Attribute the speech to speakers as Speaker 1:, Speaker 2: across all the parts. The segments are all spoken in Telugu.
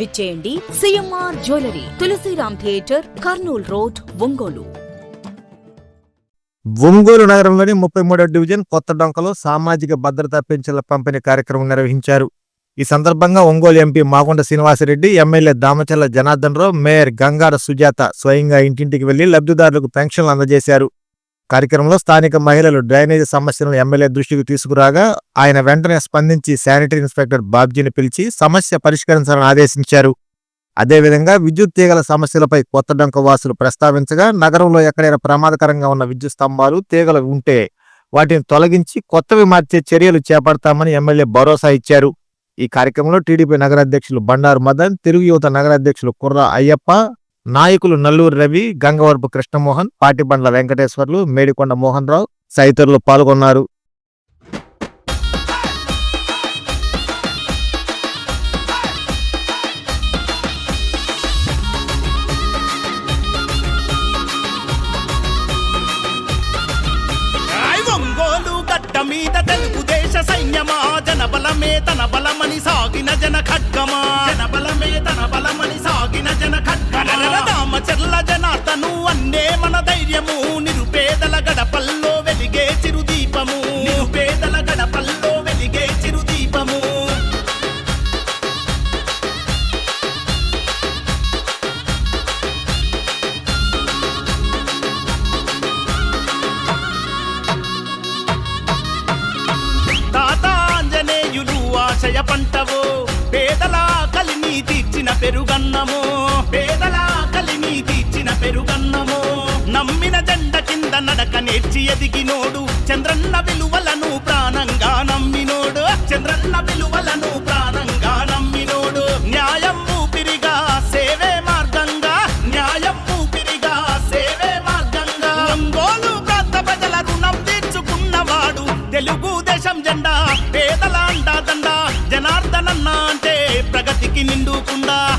Speaker 1: విచ్చేయండి CMR jewellery Tulasiram theatre Kurnool road Ongole.
Speaker 2: Ongole నగరంలోని ముప్పై మూడో డివిజన్ కొత్త డొంకలో సామాజిక భద్రతా పెన్షన్ల పంపిణీ కార్యక్రమం నిర్వహించారు. ఈ సందర్భంగా Ongole MP Magunta Srinivasa Reddy MLA Damacharla Janardhan Rao mayor Gangada Sujatha స్వయంగా ఇంటింటికి వెళ్ళి లబ్ధిదారులకు పెన్షన్లు అందజేశారు. కార్యక్రమంలో స్థానిక మహిళలు డ్రైనేజీ సమస్యలను ఎమ్మెల్యే దృష్టికి తీసుకురాగా ఆయన వెంటనే స్పందించి శానిటరీ ఇన్స్పెక్టర్ బాబ్జీని పిలిచి సమస్య పరిష్కరించాలని ఆదేశించారు. అదేవిధంగా విద్యుత్ తీగల సమస్యలపై కొత్త డంక వాసులు ప్రస్తావించగా నగరంలో ఎక్కడైనా ప్రమాదకరంగా ఉన్న విద్యుత్ స్తంభాలు తీగలు ఉంటే వాటిని తొలగించి కొత్తవి మార్చే చర్యలు చేపడతామని ఎమ్మెల్యే భరోసా ఇచ్చారు. ఈ కార్యక్రమంలో టీడీపీ నగర అధ్యక్షులు బండారు మదన్ తెలుగు యువత నగర అధ్యక్షులు కుర్ర అయ్యప్ప నాయకులు నల్లూరు రవి గంగవరపు కృష్ణమోహన్ పాటిబండ్ల వెంకటేశ్వర్లు మేడికొండ మోహన్ రావు తదితరులు పాల్గొన్నారు.
Speaker 3: మీద తెలుగుదేశ సైన్యమా? జనబలమే తన బలమని సాగిన జన ఖడ్గమా జనబలమే తన బలమని పుట్టిన జన ఖడ్గమా రామచర్ల జనార్దను అన్నే మన పెరుగన్నమో. నమ్మిన జెండ కింద నడక నేర్చి ఎదిగినోడు. చంద్రన్న విలువలను ప్రాణంగా నమ్మినోడు. చంద్రన్న విలువలను ప్రాణంగా నమ్మినోడు. న్యాయం ఊపిరిగా సేవే మార్గంగా. న్యాయం ఊపిరిగా సేవే మార్గంగా. ఒంగోలు ప్రాంత ప్రజల రుణం తీర్చుకున్నవాడు. తెలుగు దేశం జెండా పేదల అండా దండ జనార్దనన్న అంటే ప్రగతికి నిండుకుండా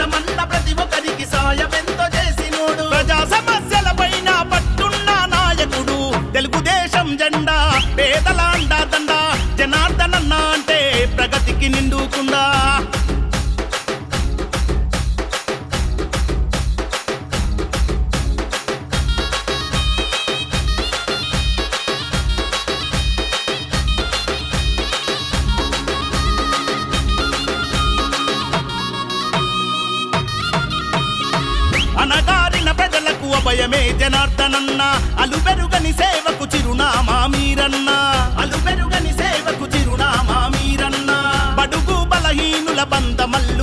Speaker 3: ప్రగతికి నిండుకుండా అనగారిన ప్రజలకు అభయమే జనార్దనన్న అలుబెరుగని సేవకు చిరునామా మీరన్న. అలు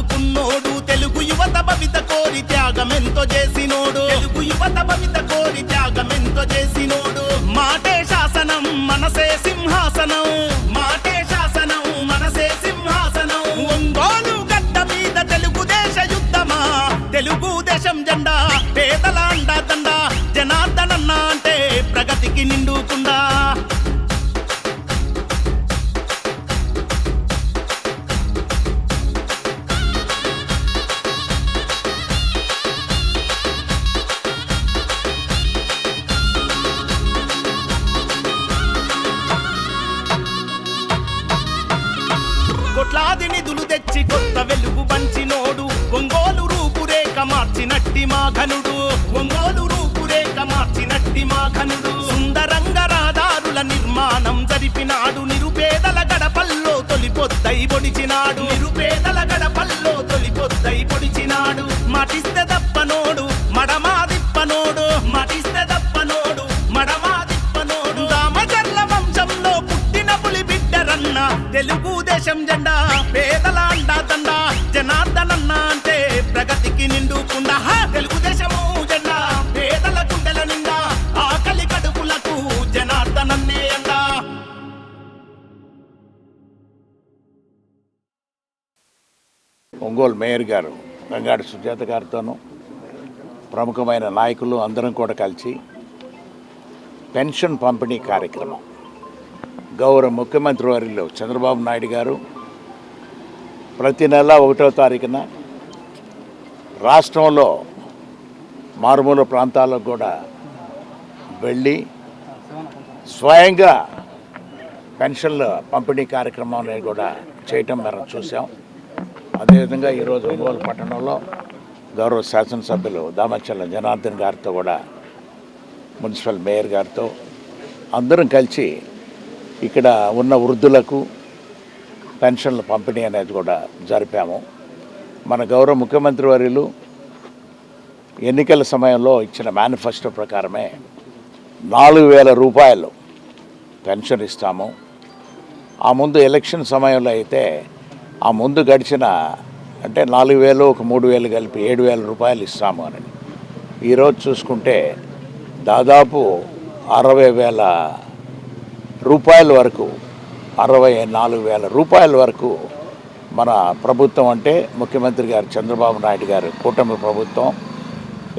Speaker 3: బంధమల్లుకున్నోడు తెలుగు యువత భవిత కోరి త్యాగమెంతో చేసినోడు. తెలుగు యువత భవిత కోరి త్యాగమెంతో చేసినోడు. మాటే శాసనం మనసే సింహాసనం. మాటే శాసనం మనసే సింహాసనం. ఒంగోలు గడ్డ మీద తెలుగుదేశ యుద్ధమా? తెలుగుదేశం జెండా పేదల అండా దండ. జనార్దనన్న అంటే ప్రగతికి నిండుకుండా ఘనుడు సుందరంగ రాధారుల నిర్మాణం జరిపినాడు. నిరుపేదల గడపల్లో తొలిపొద్దై పొడిచినాడు. నిరుపేదల గడపల్లో తొలిపొద్దై పొడిచినాడు. మటిస్తే దప్పనోడు మడమా దిప్పనోడు మాటిస్తే దప్పనోడు మడమా దిప్పనోడు వంశంలో పుట్టిన పులి బిడ్డరన్న. తెలుగుదేశం జెండా పేదల అండా దండ.
Speaker 4: ఒంగోలు మేయర్ గారు గంగాడి సుజాత గారితోనూ ప్రముఖమైన నాయకులు అందరం కూడా కలిసి పెన్షన్ పంపిణీ కార్యక్రమం. గౌరవ ముఖ్యమంత్రి వారిలో చంద్రబాబు నాయుడు గారు ప్రతి నెల ఒకటో తారీఖున రాష్ట్రంలో మారుమూల ప్రాంతాలకు కూడా వెళ్ళి స్వయంగా పెన్షన్ల పంపిణీ కార్యక్రమాన్ని కూడా చేయటం మనం చూసాం అదేవిధంగా ఈరోజు ఒంగోలు పట్టణంలో గౌరవ శాసనసభ్యులు దామచల్ల జనార్దన్ గారితో కూడా మున్సిపల్ మేయర్ గారితో అందరం కలిసి ఇక్కడ ఉన్న వృద్ధులకు పెన్షన్ల పంపిణీ అనేది కూడా జరిపాము. మన గౌరవ ముఖ్యమంత్రి వర్యులు ఎన్నికల సమయంలో ఇచ్చిన మేనిఫెస్టో ప్రకారమే నాలుగు వేల రూపాయలు పెన్షన్ ఇస్తాము. ఆ ముందు ఎలక్షన్ సమయంలో అయితే ఆ ముందు గడిచిన అంటే నాలుగు వేలు ఒక మూడు వేలు కలిపి ఏడు వేల రూపాయలు ఇస్తాము అని ఈరోజు చూసుకుంటే దాదాపు అరవై వేల రూపాయల వరకు అరవై నాలుగు వేల రూపాయల వరకు మన ప్రభుత్వం అంటే ముఖ్యమంత్రి గారు చంద్రబాబు నాయుడు గారు కూటమి ప్రభుత్వం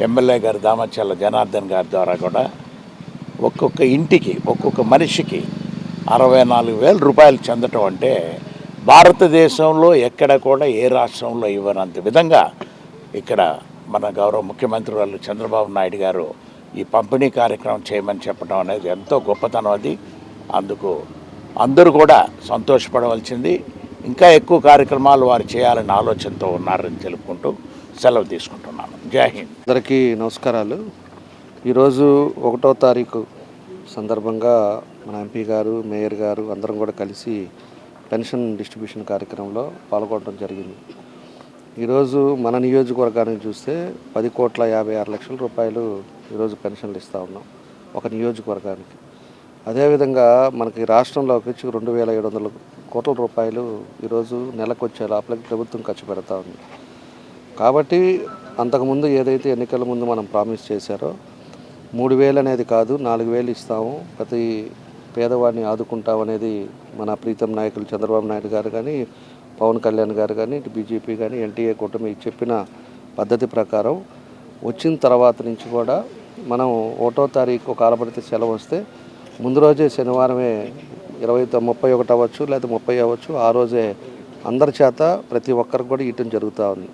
Speaker 4: ఎమ్మెల్యే గారు దామచల్ల జనార్దన్ గారి ద్వారా కూడా ఒక్కొక్క ఇంటికి ఒక్కొక్క మనిషికి అరవై నాలుగు వేల రూపాయలు చెందటం అంటే భారతదేశంలో ఎక్కడ కూడా ఏ రాష్ట్రంలో ఇవ్వనంత విధంగా ఇక్కడ మన గౌరవ ముఖ్యమంత్రి వాళ్ళు చంద్రబాబు నాయుడు గారు ఈ పంపిణీ కార్యక్రమం చేయమని చెప్పడం అనేది ఎంతో గొప్పతనం అది. అందుకు అందరూ కూడా సంతోషపడవలసింది. ఇంకా ఎక్కువ కార్యక్రమాలు వారు చేయాలని ఆలోచనతో ఉన్నారని తెలుపుకుంటూ సెలవు తీసుకుంటున్నాను. జై హింద్.
Speaker 5: అందరికీ నమస్కారాలు. ఈరోజు ఒకటో తారీఖు సందర్భంగా మన ఎంపీ గారు మేయర్ గారు అందరం కూడా కలిసి పెన్షన్ డిస్ట్రిబ్యూషన్ కార్యక్రమంలో పాల్గొనడం జరిగింది. ఈరోజు మన నియోజకవర్గానికి చూస్తే పది కోట్ల యాభై ఆరు లక్షల రూపాయలు ఈరోజు పెన్షన్లు ఇస్తూ ఉన్నాం ఒక నియోజకవర్గానికి. అదేవిధంగా మనకి రాష్ట్రంలోకి వచ్చి రెండు వేల ఏడు వందల కోట్ల రూపాయలు ఈరోజు నెలకు వచ్చే లోపలికి ప్రభుత్వం ఖర్చు పెడతా ఉంది. కాబట్టి అంతకుముందు ఏదైతే ఎన్నికల ముందు మనం ప్రామిస్ చేశారో మూడు వేలు అనేది కాదు నాలుగు వేలు ఇస్తాము ప్రతి పేదవాడిని ఆదుకుంటామనేది మన ప్రీతం నాయకులు చంద్రబాబు నాయుడు గారు కానీ పవన్ కళ్యాణ్ గారు కానీ ఇటు బీజేపీ కానీ ఎన్టీఏ కూటమి చెప్పిన పద్ధతి ప్రకారం వచ్చిన తర్వాత నుంచి కూడా మనం ఒకటో తారీఖు కాలపడితే సెలవు వస్తే ముందు రోజే శనివారమే ఇరవై ముప్పై ఒకటి అవ్వచ్చు లేదా ముప్పై అవ్వచ్చు. ఆ రోజే అందరి చేత ప్రతి ఒక్కరికి కూడా ఇవ్వటం జరుగుతూ ఉంది.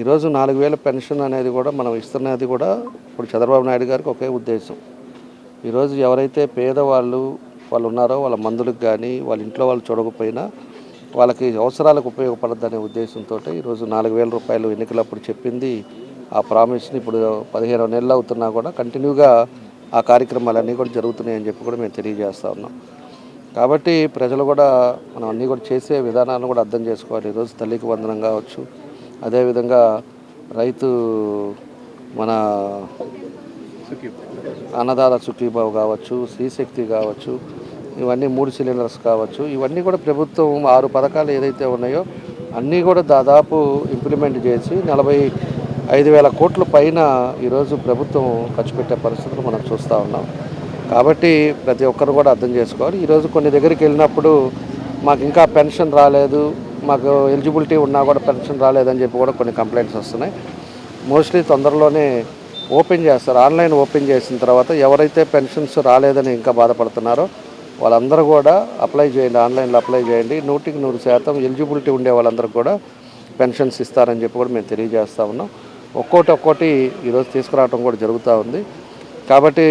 Speaker 5: ఈరోజు నాలుగు వేల పెన్షన్ అనేది కూడా మనం ఇస్తున్నది కూడా ఇప్పుడు చంద్రబాబు నాయుడు గారికి ఒకే ఉద్దేశం. ఈరోజు ఎవరైతే పేదవాళ్ళు వాళ్ళు ఉన్నారో వాళ్ళ మందులకు కానీ వాళ్ళ ఇంట్లో వాళ్ళు చూడకపోయినా వాళ్ళకి అవసరాలకు ఉపయోగపడద్దనే ఉద్దేశంతో ఈరోజు నాలుగు వేల రూపాయలు ఎన్నికలప్పుడు చెప్పింది. ఆ ప్రామిస్ని ఇప్పుడు పదిహేను నెలలు అవుతున్నా కూడా కంటిన్యూగా ఆ కార్యక్రమాలన్నీ కూడా జరుగుతున్నాయని చెప్పి కూడా మేము తెలియజేస్తా ఉన్నాం. కాబట్టి ప్రజలు కూడా మనం అన్నీ కూడా చేసే విధానాలను కూడా అర్థం చేసుకోవాలి. ఈరోజు తల్లికి వందనం కావచ్చు. అదేవిధంగా రైతు మన అన్నదాత సుఖీబాబు కావచ్చు శ్రీశక్తి కావచ్చు ఇవన్నీ మూడు సిలిండర్స్ కావచ్చు. ఇవన్నీ కూడా ప్రభుత్వం ఆరు పథకాలు ఏదైతే ఉన్నాయో అన్నీ కూడా దాదాపు ఇంప్లిమెంట్ చేసి నలభై ఐదు వేల కోట్ల పైన ఈరోజు ప్రభుత్వం ఖర్చు పెట్టే పరిస్థితులు మనం చూస్తూ ఉన్నాం. కాబట్టి ప్రతి ఒక్కరు కూడా అర్థం చేసుకోవాలి. ఈరోజు కొన్ని దగ్గరికి వెళ్ళినప్పుడు మాకు ఇంకా పెన్షన్ రాలేదు మాకు ఎలిజిబిలిటీ ఉన్నా కూడా పెన్షన్ రాలేదని చెప్పి కూడా కొన్ని కంప్లైంట్స్ వస్తున్నాయి. మోస్ట్లీ తొందరలోనే ఓపెన్ చేస్తారు. ఆన్లైన్ ఓపెన్ చేసిన తర్వాత ఎవరైతే పెన్షన్స్ రాలేదని ఇంకా బాధపడుతున్నారో వాళ్ళందరూ కూడా అప్లై చేయండి. ఆన్లైన్లో అప్లై చేయండి. నూటికి నూరు శాతం ఎలిజిబిలిటీ ఉండే వాళ్ళందరూ కూడా పెన్షన్స్ ఇస్తారని చెప్పి కూడా మేము తెలియజేస్తా ఉన్నాం. ఒక్కోటి ఒక్కోటి ఈరోజు తీసుకురావడం కూడా జరుగుతూ ఉంది. కాబట్టి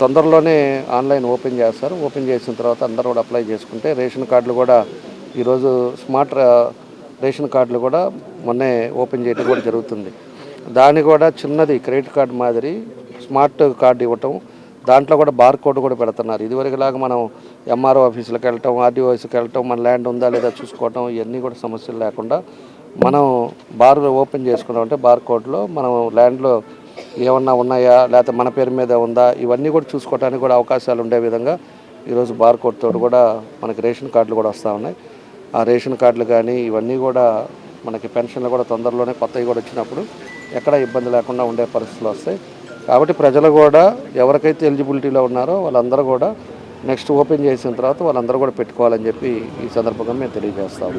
Speaker 5: తొందరలోనే ఆన్లైన్ ఓపెన్ చేస్తారు. ఓపెన్ చేసిన తర్వాత అందరూ కూడా అప్లై చేసుకుంటే రేషన్ కార్డులు కూడా ఈరోజు స్మార్ట్ రేషన్ కార్డులు కూడా మొన్నే ఓపెన్ చేయడం కూడా జరుగుతుంది. దాన్ని కూడా చిన్నది క్రెడిట్ కార్డు మాదిరి స్మార్ట్ కార్డు ఇవ్వటం దాంట్లో కూడా బార్ కోడ్ కూడా పెడుతున్నారు. ఇదివరకులాగా మనం ఎంఆర్ఓ ఆఫీసులకు వెళ్ళటం ఆర్డీఓ ఆఫీస్కి వెళ్ళటం మన ల్యాండ్ ఉందా లేదా చూసుకోవటం ఇవన్నీ కూడా సమస్యలు లేకుండా మనం బార్ ఓపెన్ చేసుకున్నాం అంటే బార్ కోడ్లో మనం ల్యాండ్లో ఏమన్నా ఉన్నాయా లేకపోతే మన పేరు మీద ఉందా ఇవన్నీ కూడా చూసుకోవడానికి కూడా అవకాశాలు ఉండే విధంగా ఈరోజు బార్ కోడ్తో తోటి కూడా మనకి రేషన్ కార్డులు కూడా వస్తూ ఉన్నాయి. ఆ రేషన్ కార్డులు కానీ ఇవన్నీ కూడా మనకి పెన్షన్లు కూడా తొందరలోనే కొత్తవి కూడా వచ్చినప్పుడు ఎక్కడ ఇబ్బంది లేకుండా ఉండే పరిస్థితులు వస్తాయి. కాబట్టి ప్రజలు కూడా ఎవరికైతే ఎలిజిబిలిటీలో ఉన్నారో వాళ్ళందరూ కూడా నెక్స్ట్ ఓపెన్ చేసిన తర్వాత వాళ్ళందరూ కూడా పెట్టుకోవాలని చెప్పి ఈ సందర్భంగా మేము తెలియజేస్తాము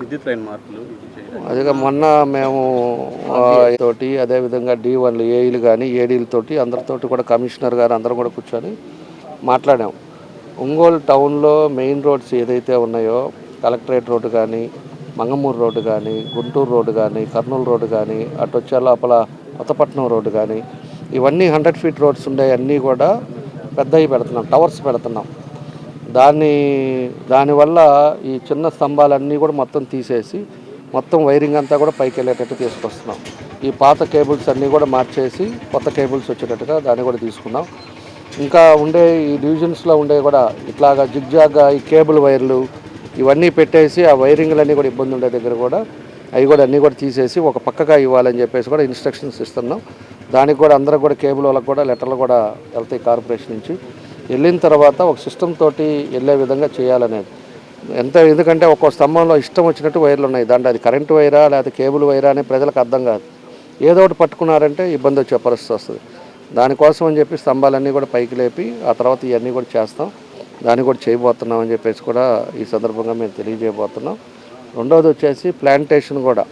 Speaker 6: విద్యుత్ లైన్ మార్పులు.
Speaker 5: అదిగా మొన్న మేము తోటి అదేవిధంగా డి వన్లు ఏఈలు కానీ ఏడీలతోటి అందరితోటి కూడా కమిషనర్ గారు అందరం కూడా కూర్చొని మాట్లాడాం. ఒంగోలు టౌన్లో మెయిన్ రోడ్స్ ఏదైతే ఉన్నాయో కలెక్టరేట్ రోడ్డు కానీ మంగమూరు రోడ్డు కానీ గుంటూరు రోడ్డు కానీ కర్నూలు రోడ్డు కానీ అటు వచ్చే లోపల కొత్తపట్నం రోడ్డు కానీ ఇవన్నీ హండ్రెడ్ ఫీట్ రోడ్స్ ఉండే అన్నీ కూడా పెద్దవి పెడుతున్నాం టవర్స్ పెడుతున్నాం. దాన్ని దానివల్ల ఈ చిన్న స్తంభాలన్నీ కూడా మొత్తం తీసేసి మొత్తం వైరింగ్ అంతా కూడా పైకి వెళ్ళేటట్టు తీసుకొస్తున్నాం. ఈ పాత కేబుల్స్ అన్నీ కూడా మార్చేసి కొత్త కేబుల్స్ వచ్చేటట్టుగా దాన్ని కూడా తీసుకున్నాం. ఇంకా ఉండే ఈ డివిజన్స్లో ఉండే కూడా ఇట్లాగా జిగ్జాగ్గా ఈ కేబుల్ వైర్లు ఇవన్నీ పెట్టేసి ఆ వైరింగ్లన్నీ కూడా ఇబ్బంది ఉండే దగ్గర కూడా అవి కూడా అన్నీ కూడా తీసేసి ఒక పక్కగా ఇవ్వాలని చెప్పేసి కూడా ఇన్స్ట్రక్షన్స్ ఇస్తున్నాం. దానికి కూడా అందరూ కూడా కేబుల్ వాళ్ళకి కూడా లెటర్లు కూడా వెళ్తాయి కార్పొరేషన్ నుంచి. వెళ్ళిన తర్వాత ఒక సిస్టమ్ తోటి వెళ్ళే విధంగా చేయాలనేది. ఎంత ఎందుకంటే ఒక్కో స్తంభంలో ఇష్టం వచ్చినట్టు వైర్లు ఉన్నాయి. దాంట్లో అది కరెంటు వైరా లేకపోతే కేబుల్ వైరా అని ప్రజలకు అర్థం కాదు. ఏదో ఒకటి పట్టుకున్నారంటే ఇబ్బంది వచ్చే పరిస్థితి వస్తుంది. దానికోసం అని చెప్పి స్తంభాలన్నీ కూడా పైకి లేపి ఆ తర్వాత ఇవన్నీ కూడా చేస్తాం. దాన్ని కూడా చేయబోతున్నాం అని చెప్పేసి కూడా ఈ సందర్భంగా మేము తెలియజేయబోతున్నాం. రెండవది వచ్చేసి ప్లాంటేషన్ కూడా.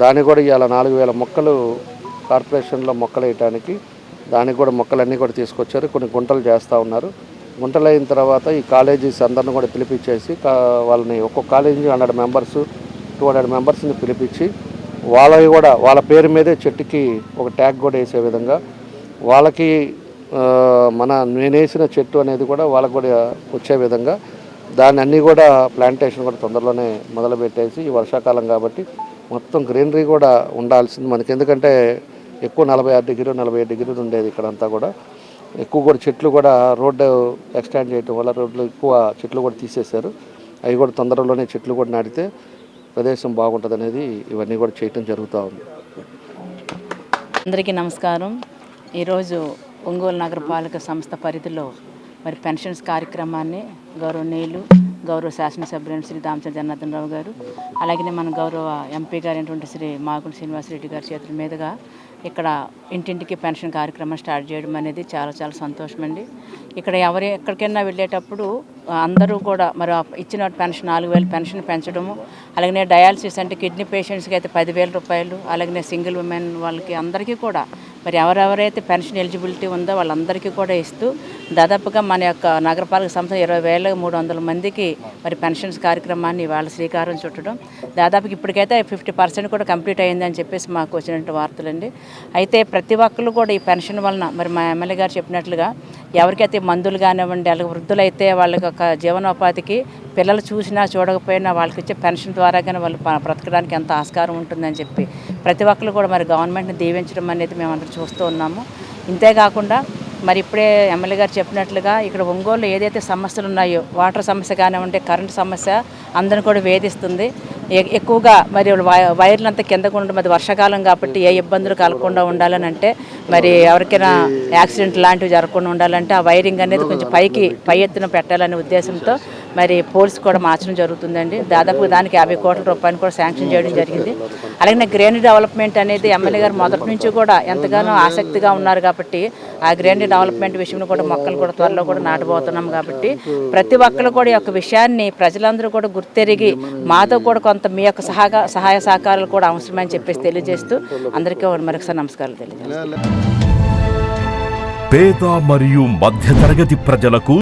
Speaker 5: దాన్ని కూడా ఇవాళ నాలుగు వేల మొక్కలు కార్పొరేషన్లో మొక్కలు వేయటానికి దానికి కూడా మొక్కలన్నీ కూడా తీసుకొచ్చారు. కొన్ని గుంటలు చేస్తూ ఉన్నారు. గుంటలు అయిన తర్వాత ఈ కాలేజీస్ అందరిని కూడా పిలిపించేసి వాళ్ళని ఒక్కొక్క college hundred members two hundred మెంబర్స్ని పిలిపించి వాళ్ళవి కూడా వాళ్ళ పేరు మీదే చెట్టుకి ఒక ట్యాగ్ కూడా వేసే విధంగా వాళ్ళకి మన నేనేసిన చెట్టు అనేది కూడా వాళ్ళకు కూడా వచ్చే విధంగా దాన్ని అన్నీ కూడా ప్లాంటేషన్ కూడా తొందరలోనే మొదలుపెట్టేసి ఈ వర్షాకాలం కాబట్టి మొత్తం గ్రీనరీ కూడా ఉండాల్సింది మనకి. ఎందుకంటే ఎక్కువ నలభై ఆరు డిగ్రీలు నలభై ఐదు డిగ్రీలు ఉండేది ఇక్కడంతా కూడా. ఎక్కువ కూడా చెట్లు కూడా రోడ్డు ఎక్స్టాండ్ చేయడం వల్ల రోడ్లు ఎక్కువ చెట్లు కూడా తీసేశారు. అవి కూడా తొందరలోనే చెట్లు కూడా నాటితే ప్రదేశం బాగుంటుంది అనేది ఇవన్నీ కూడా చేయటం జరుగుతూ ఉంది.
Speaker 7: అందరికీ నమస్కారం. ఈరోజు ఒంగోలు నగరపాలక సంస్థ పరిధిలో మరి పెన్షన్స్ కార్యక్రమాన్ని గౌరవనీయులు గౌరవ శాసనసభ్యులైన శ్రీ దామచంద్ర జనార్దన్ రావు గారు అలాగే మన గౌరవ ఎంపీ గారైనటువంటి శ్రీ మాగుడు శ్రీనివాసరెడ్డి గారి చేతుల మీదుగా ఇక్కడ ఇంటింటికి పెన్షన్ కార్యక్రమం స్టార్ట్ చేయడం అనేది చాలా చాలా సంతోషం అండి ఇక్కడ ఎవరి ఎక్కడికైనా వెళ్ళేటప్పుడు అందరూ కూడా మరి ఇచ్చిన పెన్షన్ నాలుగు వేలు పెన్షన్ పెంచడము అలాగే డయాలసిస్ అంటే కిడ్నీ పేషెంట్స్కి అయితే పదివేల రూపాయలు అలాగే సింగిల్ ఉమెన్ వాళ్ళకి అందరికీ కూడా మరి ఎవరెవరైతే పెన్షన్ ఎలిజిబిలిటీ ఉందో వాళ్ళందరికీ కూడా ఇస్తూ దాదాపుగా మన యొక్క నగరపాలక సంస్థ ఇరవై వేల మూడు వందల మందికి మరి పెన్షన్స్ కార్యక్రమాన్ని వాళ్ళ శ్రీకారం చుట్టడం. దాదాపుకి ఇప్పటికైతే ఫిఫ్టీ పర్సెంట్ కూడా కంప్లీట్ అయిందని చెప్పేసి మాకు వచ్చినటువంటి వార్తలండి. అయితే ప్రతి ఒక్కరు కూడా ఈ పెన్షన్ వలన మరి మా ఎమ్మెల్యే గారు చెప్పినట్లుగా ఎవరికైతే మందులు కానివ్వండి అలాగే వృద్ధులైతే వాళ్ళ యొక్క జీవనోపాధికి పిల్లలు చూసినా చూడకపోయినా వాళ్ళకి ఇచ్చే పెన్షన్ ద్వారా కానీ వాళ్ళు బ్రతకడానికి ఎంత ఆస్కారం ఉంటుందని చెప్పి ప్రతి ఒక్కరు కూడా మరి గవర్నమెంట్ని దీవించడం అనేది మేము అందరం చూస్తూ ఉన్నాము. ఇంతేకాకుండా మరి ఇప్పుడే ఎమ్మెల్యే గారు చెప్పినట్లుగా ఇక్కడ ఒంగోలు ఏదైతే సమస్యలు ఉన్నాయో వాటర్ సమస్య కానివ్వండి కరెంటు సమస్య అందరిని కూడా వేధిస్తుంది. ఎక్కువగా మరి వైర్లు అంతా కిందకు ఉండడం అది వర్షాకాలం కాబట్టి ఏ ఇబ్బందులు కలగకుండా ఉండాలని అంటే మరి ఎవరికైనా యాక్సిడెంట్ లాంటివి జరగకుండా ఉండాలంటే ఆ వైరింగ్ అనేది కొంచెం పైకి పై ఎత్తున పెట్టాలనే ఉద్దేశంతో మరి పోల్స్ కూడా మార్చడం జరుగుతుందండి. దాదాపు దానికి యాభై కోట్ల రూపాయలు కూడా శాంక్షన్ చేయడం జరిగింది. అలాగే గ్రేన్ డెవలప్మెంట్ అనేది ఎమ్మెల్యే గారు మొదటి నుంచి కూడా ఎంతగానో ఆసక్తిగా ఉన్నారు కాబట్టి ఆ గ్రేన్ డెవలప్మెంట్ విషయంలో కూడా మొక్కలు కూడా త్వరలో కూడా నాటబోతున్నాం కాబట్టి ప్రతి ఒక్కరు కూడా ఈ యొక్క విషయాన్ని ప్రజలందరూ కూడా గుర్తెరిగి మాతో కూడా కొంత మీ యొక్క సహాగా సహాయ సహకారాలు కూడా అవసరమని చెప్పేసి తెలియజేస్తూ అందరికీ మరొకసారి నమస్కారాలు తెలియజేస్తాను.
Speaker 8: పేద మరియు మధ్యతరగతి ప్రజలకు